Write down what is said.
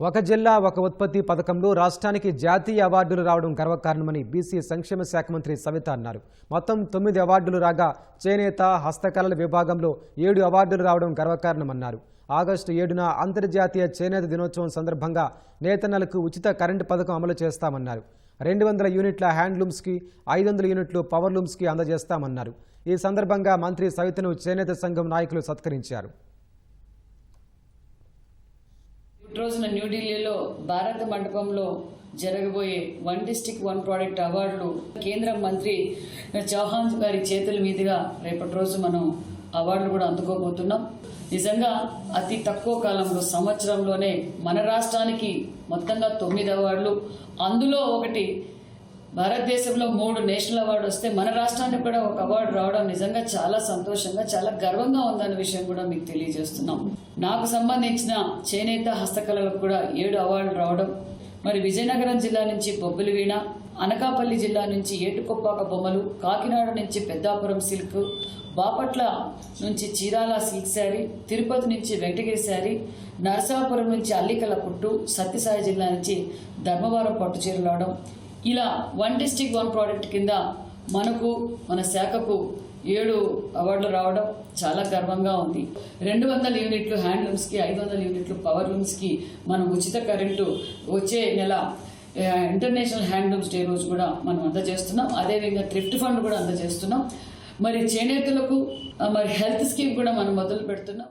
ఒక జిల్లా ఒక ఉత్పత్తి పథకంలో రాష్ట్రానికి జాతీయ అవార్డులు రావడం గర్వకారణమని బీసీ సంక్షేమ శాఖ మంత్రి సవిత అన్నారు. మొత్తం తొమ్మిది అవార్డులు రాగా చేనేత హస్తకళల విభాగంలో ఏడు అవార్డులు రావడం గర్వకారణమన్నారు. ఆగస్టు ఏడున అంతర్జాతీయ చేనేత దినోత్సవం సందర్భంగా నేతన్నలకు ఉచిత కరెంటు పథకం అమలు చేస్తామన్నారు. రెండు వందల యూనిట్ల హ్యాండ్లూమ్స్కి ఐదు వందల యూనిట్లు పవర్లూమ్స్కి అందజేస్తామన్నారు. ఈ సందర్భంగా మంత్రి సవితను చేనేత సంఘం నాయకులు సత్కరించారు ఈ రోజున న్యూఢిల్లీలో భారత మండపంలో జరగబోయే వన్ డిస్టిక్ వన్ ప్రోడక్ట్ అవార్డులు కేంద్ర మంత్రి చౌహాన్ గారి చేతుల మీదుగా రేపటి రోజు మనం అవార్డులు కూడా అందుకోబోతున్నాం. నిజంగా అతి తక్కువ కాలంలో సంవత్సరంలోనే మన రాష్ట్రానికి మొత్తంగా తొమ్మిది అవార్డులు. అందులో ఒకటి భారతదేశంలో మూడు నేషనల్ అవార్డు వస్తే మన రాష్ట్రానికి కూడా ఒక అవార్డు రావడం నిజంగా చాలా సంతోషంగా చాలా గర్వంగా ఉందన్న విషయం కూడా మీకు తెలియజేస్తున్నాం. నాకు సంబంధించిన చేనేత హస్తకళలకు కూడా ఏడు అవార్డులు రావడం మరి విజయనగరం జిల్లా నుంచి బొబ్బిలి వీణ అనకాపల్లి జిల్లా నుంచి ఏటుకొప్పాక బొమ్మలు కాకినాడ నుంచి పెద్దాపురం సిల్క్ బాపట్ల నుంచి చీరాల సిల్క్ శారీ తిరుపతి నుంచి వెంకటగిరి శారీ నరసాపురం నుంచి అల్లికల పుట్టు సత్యసాయి జిల్లా నుంచి ధర్మవరం పట్టు చీరలు రావడం ఇలా వన్ డిస్టిక్ వన్ ప్రోడక్ట్ కింద మనకు మన శాఖకు ఏడు అవార్డులు రావడం చాలా గర్వంగా ఉంది. రెండు వందల యూనిట్లు హ్యాండ్లూమ్స్కి ఐదు వందల యూనిట్లు పవర్ లూమ్స్కి మనం ఉచిత కరెంటు వచ్చే నెల ఇంటర్నేషనల్ హ్యాండ్లూమ్స్ డే రోజు కూడా మనం అందజేస్తున్నాం. అదేవిధంగా థ్రిఫ్ట్ ఫండ్ కూడా అందజేస్తున్నాం. మరి చేనేతలకు మరి హెల్త్ స్కీమ్ కూడా మనం మొదలు పెడుతున్నాం.